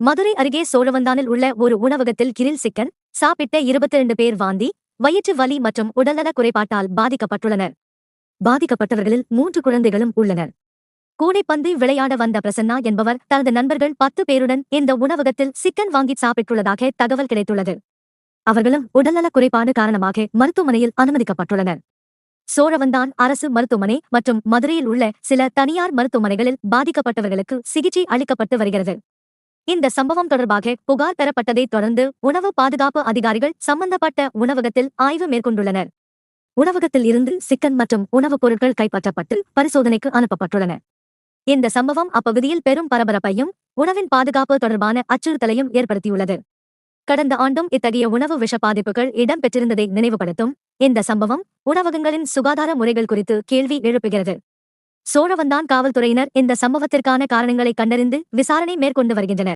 மதுரை அருகே சோழவந்தானில் உள்ள ஒரு உணவகத்தில் கிரில் சிக்கன் சாப்பிட்ட இருபத்தி இரண்டு பேர் வாந்தி வயிற்று வலி மற்றும் உடல்நலக் குறைபாட்டால் பாதிக்கப்பட்டுள்ளனர். பாதிக்கப்பட்டவர்களில் மூன்று குழந்தைகளும் உள்ளனர். கூடைப்பந்து விளையாட வந்த பிரசன்னா என்பவர் தனது நண்பர்கள் பத்து பேருடன் இந்த உணவகத்தில் சிக்கன் வாங்கி சாப்பிட்டுள்ளதாக தகவல் கிடைத்துள்ளது. அவர்களும் உடல்நலக் குறைபாடு காரணமாக மருத்துவமனையில் அனுமதிக்கப்பட்டுள்ளனர். சோழவந்தான் அரசு மருத்துவமனை மற்றும் மதுரையில் உள்ள சில தனியார் மருத்துவமனைகளில் பாதிக்கப்பட்டவர்களுக்கு சிகிச்சை அளிக்கப்பட்டு வருகிறது. இந்த சம்பவம் தொடர்பாக புகார் பெறப்பட்டதைத் தொடர்ந்து உணவு பாதுகாப்பு அதிகாரிகள் சம்பந்தப்பட்ட உணவகத்தில் ஆய்வு மேற்கொண்டுள்ளனர். உணவகத்தில் இருந்து சிக்கன் மற்றும் உணவுப் பொருட்கள் கைப்பற்றப்பட்டு பரிசோதனைக்கு அனுப்பப்பட்டுள்ளன. இந்த சம்பவம் அப்பகுதியில் பெரும் பரபரப்பையும் உணவின் பாதுகாப்பு தொடர்பான அச்சுறுத்தலையும் ஏற்படுத்தியுள்ளது. கடந்த ஆண்டும் இத்தகைய உணவு விஷ பாதிப்புகள் இடம்பெற்றிருந்ததை நினைவுபடுத்தும் இந்த சம்பவம் உணவகங்களின் சுகாதார முறைகள் குறித்து கேள்வி எழுப்புகிறது. சோழவந்தான் காவல்துறையினர் இந்த சம்பவத்திற்கான காரணங்களை கண்டறிந்து விசாரணை மேற்கொண்டு வருகின்றனர்.